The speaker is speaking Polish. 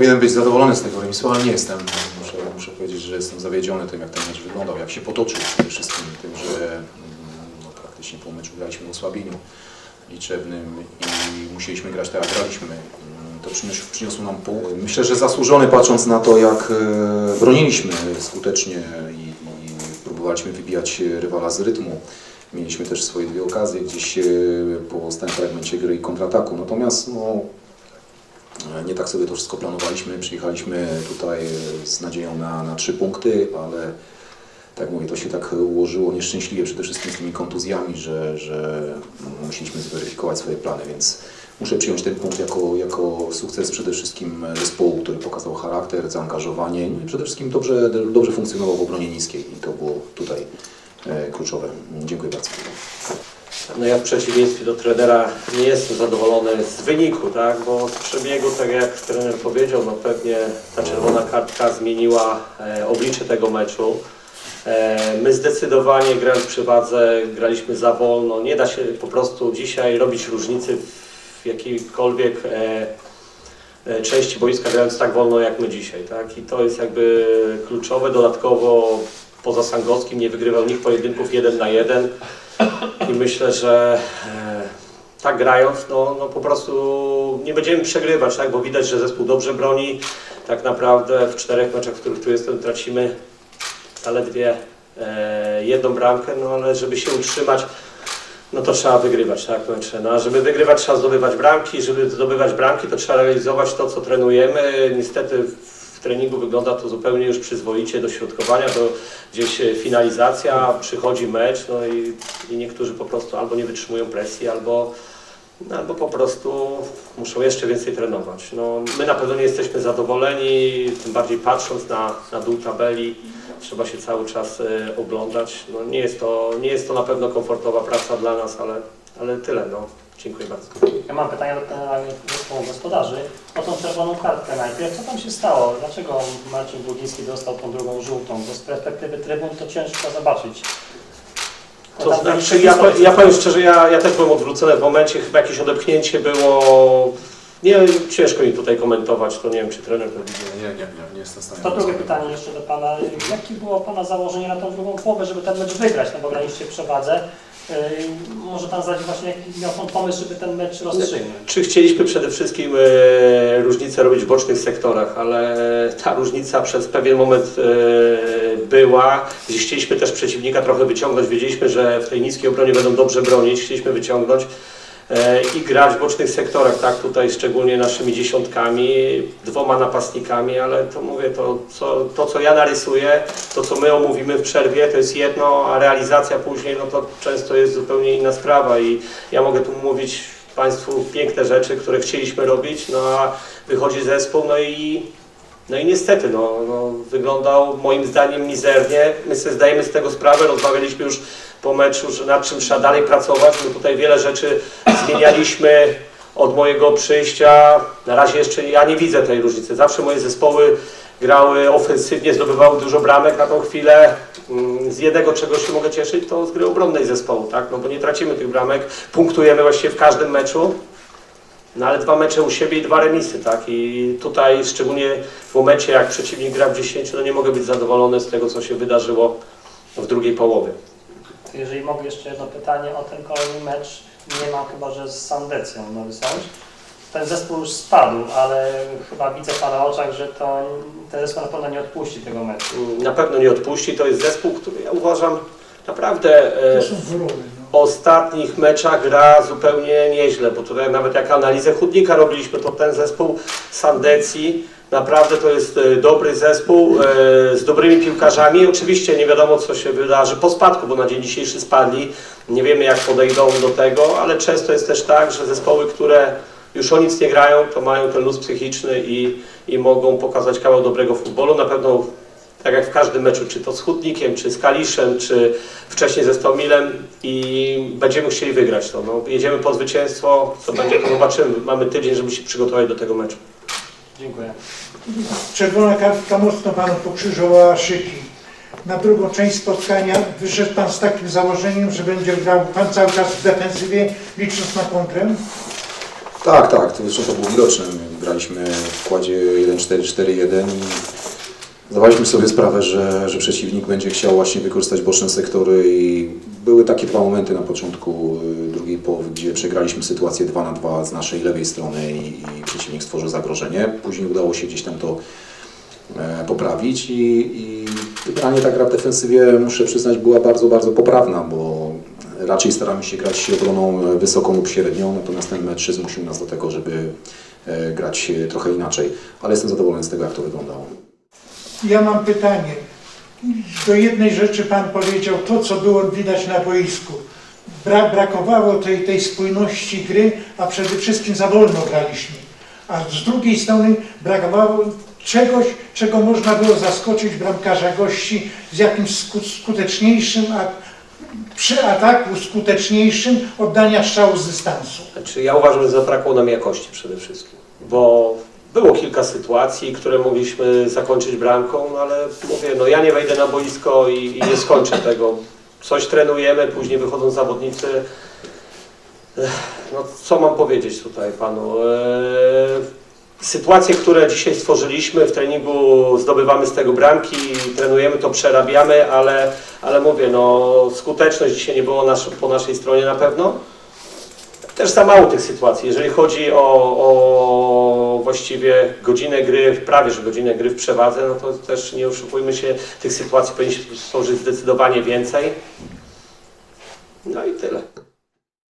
powinienem być zadowolony z tego remisu, ale nie jestem. Muszę, muszę powiedzieć, że jestem zawiedziony tym, jak ten mecz wyglądał, jak się potoczył przede wszystkim, tym, że mm, no, praktycznie pół meczu graliśmy w osłabieniu liczebnym i musieliśmy grać tak, jak graliśmy. To przyniosło, nam pół. Myślę, że zasłużony patrząc na to, jak e, broniliśmy skutecznie i, i próbowaliśmy wybijać rywala z rytmu. Mieliśmy też swoje dwie okazje gdzieś e, po stałym fragmencie gry i kontrataku. Natomiast no, Nie tak sobie to wszystko planowaliśmy. Przyjechaliśmy tutaj e, z nadzieją na, na trzy punkty, ale tak mówię, to się tak ułożyło nieszczęśliwie przede wszystkim z tymi kontuzjami, że, że musieliśmy zweryfikować swoje plany, więc muszę przyjąć ten punkt jako, jako sukces przede wszystkim zespołu, który pokazał charakter, zaangażowanie no i przede wszystkim dobrze, dobrze funkcjonował w obronie niskiej i to było tutaj e, kluczowe. Dziękuję bardzo. No ja w przeciwieństwie do trenera nie jestem zadowolony z wyniku, tak? Bo z przebiegu, tak jak trener powiedział, no pewnie ta czerwona kartka zmieniła e, oblicze tego meczu. E, my zdecydowanie grając przy wadze, graliśmy za wolno. Nie da się po prostu dzisiaj robić różnicy w jakiejkolwiek e, części boiska grając tak wolno jak my dzisiaj, tak? I to jest jakby kluczowe. Dodatkowo poza Sangowskim nie wygrywał nikt pojedynków jeden na jeden. I myślę, że e, tak grając, no, no po prostu nie będziemy przegrywać, tak? bo widać, że zespół dobrze broni. Tak naprawdę w czterech meczach, w których tu jestem, tracimy zaledwie e, jedną bramkę, no ale żeby się utrzymać, no to trzeba wygrywać, tak? No, a żeby wygrywać, trzeba zdobywać bramki. Żeby zdobywać bramki, to trzeba realizować to, co trenujemy. Niestety w treningu wygląda to zupełnie już przyzwoicie do środkowania, to gdzieś e, finalizacja, przychodzi mecz, no i, i niektórzy po prostu albo nie wytrzymują presji, albo, no, albo po prostu muszą jeszcze więcej trenować. No, my na pewno nie jesteśmy zadowoleni, tym bardziej patrząc na, na dół tabeli, trzeba się cały czas e, oglądać. No, nie, jest to, nie jest to na pewno komfortowa praca dla nas, ale, ale tyle. No. Dziękuję bardzo. Ja mam pytanie do zespołu gospodarzy o tą czerwoną kartkę najpierw. Co tam się stało? Dlaczego Marcin Długiński dostał tą drugą żółtą? Bo z perspektywy trybun to ciężko zobaczyć. To znaczy, ja, ja powiem szczerze, ja, ja też byłem odwrócony w momencie, chyba jakieś odepchnięcie było. Nie, ciężko mi tutaj komentować, to nie wiem, czy trener to widział. Nie, nie, nie, nie jestem w stanie. To drugie pytanie jeszcze do Pana. Jakie było Pana założenie na tą drugą połowę, żeby ten mecz wygrać? No bo graliście przewadze. Yy, Może Pan zdać właśnie jaki miał Pan pomysł, żeby ten mecz rozstrzygnąć? Czy chcieliśmy przede wszystkim e, różnicę robić w bocznych sektorach, ale ta różnica przez pewien moment e, była, chcieliśmy też przeciwnika trochę wyciągnąć. Wiedzieliśmy, że w tej niskiej obronie będą dobrze bronić, chcieliśmy wyciągnąć e, i grać w bocznych sektorach, tak tutaj szczególnie naszymi dziesiątkami, dwoma napastnikami, ale to mówię, to co, to co ja narysuję, to co my omówimy w przerwie, to jest jedno, a realizacja później, no to często jest zupełnie inna sprawa. I ja mogę tu mówić Państwu piękne rzeczy, które chcieliśmy robić, no a wychodzi zespół, no i no i niestety, no, no, wyglądał moim zdaniem mizernie. My sobie zdajemy z tego sprawę, rozmawialiśmy już po meczu, że nad czym trzeba dalej pracować. My tutaj wiele rzeczy zmienialiśmy od mojego przyjścia. Na razie jeszcze ja nie widzę tej różnicy. Zawsze moje zespoły grały ofensywnie, zdobywały dużo bramek na tą chwilę. Mm, Z jednego czego się mogę cieszyć, to z gry obronnej zespołu, tak? No bo nie tracimy tych bramek, punktujemy właściwie w każdym meczu. No ale dwa mecze u siebie i dwa remisy, tak? I tutaj szczególnie w momencie, jak przeciwnik gra w 10, no nie mogę być zadowolony z tego, co się wydarzyło w drugiej połowie. Jeżeli mogę jeszcze jedno pytanie o ten kolejny mecz, nie ma chyba, że z Sandecją Nowy Sącz. Ten zespół już spadł, ale chyba widzę w Pana oczach, że to ten zespół na pewno nie odpuści tego meczu. Na pewno nie odpuści. To jest zespół, który ja uważam naprawdę e, To są wróby. Ostatnich meczach gra zupełnie nieźle, bo tutaj nawet jak analizę chudnika robiliśmy, to ten zespół Sandecji naprawdę to jest e, dobry zespół e, z dobrymi piłkarzami. Oczywiście nie wiadomo co się wydarzy po spadku, bo na dzień dzisiejszy spadli. Nie wiemy jak podejdą do tego, ale często jest też tak, że zespoły, które już o nic nie grają, to mają ten luz psychiczny i, i mogą pokazać kawał dobrego futbolu. Na pewno tak jak w każdym meczu, czy to z Hutnikiem, czy z Kaliszem, czy wcześniej ze Stomilem i będziemy chcieli wygrać to. No, jedziemy po zwycięstwo, co będzie to zobaczymy. Mamy tydzień, żeby się przygotować do tego meczu. Dziękuję. Czerwona kartka mocno panu pokrzyżowała szyki. Na drugą część spotkania wyszedł pan z takim założeniem, że będzie grał pan cały czas w defensywie, licząc na kontrę. Tak, tak, to zresztą to było widoczne. My graliśmy w kładzie 1-4-4-1 i zdawaliśmy sobie sprawę, że, że przeciwnik będzie chciał właśnie wykorzystać boczne sektory i były takie dwa momenty na początku y, drugiej połowy, gdzie przegraliśmy sytuację 2 na 2 z naszej lewej strony i, i przeciwnik stworzył zagrożenie. Później udało się gdzieś tam to e, poprawić i, i generalnie ta gra w defensywie, muszę przyznać, była bardzo, bardzo poprawna, bo raczej staramy się grać obroną e, wysoką lub średnią, natomiast ten mecz zmusił nas do tego, żeby e, grać trochę inaczej, ale jestem zadowolony z tego, jak to wyglądało. Ja mam pytanie. Do jednej rzeczy Pan powiedział to, co było widać na boisku. Bra brakowało tej, tej spójności gry, a przede wszystkim za wolno graliśmy. A z drugiej strony brakowało czegoś, czego można było zaskoczyć bramkarza gości z jakimś sku skuteczniejszym, a przy ataku skuteczniejszym oddania strzału z dystansu. Znaczy, ja uważam, że zabrakło nam jakości przede wszystkim, bo było kilka sytuacji, które mogliśmy zakończyć bramką, no ale mówię, no ja nie wejdę na boisko i, i nie skończę tego. Coś trenujemy, później wychodzą zawodnicy. No co mam powiedzieć tutaj panu? Eee, Sytuacje, które dzisiaj stworzyliśmy w treningu, zdobywamy z tego bramki, trenujemy to, przerabiamy, ale, ale mówię, no skuteczność dzisiaj nie było po naszej stronie na pewno też za mało tych sytuacji. Jeżeli chodzi o, o właściwie godzinę gry, prawie że godzinę gry w przewadze, no to też nie oszukujmy się, tych sytuacji powinniśmy stworzyć zdecydowanie więcej. No i tyle.